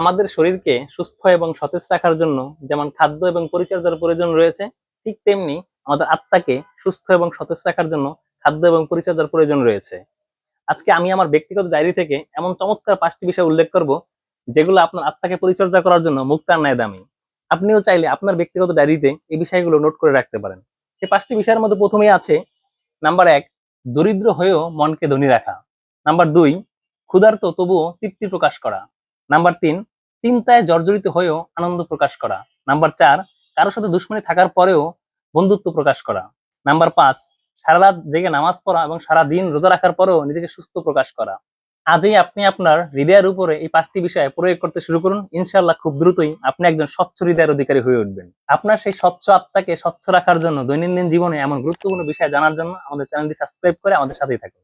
আমাদের শরীরকে সুস্থ এবং সতেজ রাখার জন্য যেমন খাদ্য এবং পরিচর্যার প্রয়োজন রয়েছে, ঠিক তেমনি আমাদের আত্মাকে সুস্থ এবং সতেজ রাখার জন্য খাদ্য এবং পরিচর্যার প্রয়োজন রয়েছে। আজকে আমি আমার ব্যক্তিগত ডায়েরি থেকে এমন চমৎকার পাঁচটি বিষয় উল্লেখ করব, যেগুলো আপনার আত্মাকে পরিচর্যা করার জন্য মুক্তার ন্যায় দামি আপনিও চাইলে আপনার ব্যক্তিগত ডায়েরিতে এই বিষয়গুলো নোট করে রাখতে পারেন। সে পাঁচটি বিষয়ের মধ্যে প্রথমেই আছে, নাম্বার এক, দরিদ্র হয়েও মনকে ধনী রাখা। নাম্বার দুই, ক্ষুধার্ত তবুও তৃপ্তি প্রকাশ করা। নাম্বার তিন চিন্তায় জর্জরিত হয়েও আনন্দ প্রকাশ করা। নাম্বার চার কারোর সাথে দুশ্মনী থাকার পরেও বন্ধুত্ব প্রকাশ করা। নাম্বার পাঁচ সারা রাত জেগে নামাজ পড়া এবং সারা দিন রোজা রাখার পরেও নিজেকে সুস্থ প্রকাশ করা। আজই আপনি আপনার হৃদয়ের উপরে এই পাঁচটি বিষয় প্রয়োগ করতে শুরু করুন। ইনশাল্লাহ খুব দ্রুতই আপনি একজন স্বচ্ছ হৃদয়ের অধিকারী হয়ে উঠবেন। আপনার সেই স্বচ্ছ আত্মাকে স্বচ্ছ রাখার জন্য দৈনন্দিন জীবনে এমন গুরুত্বপূর্ণ বিষয় জানার জন্য আমাদের চ্যানেলটি সাবস্ক্রাইব করে আমাদের সাথেই থাকুন।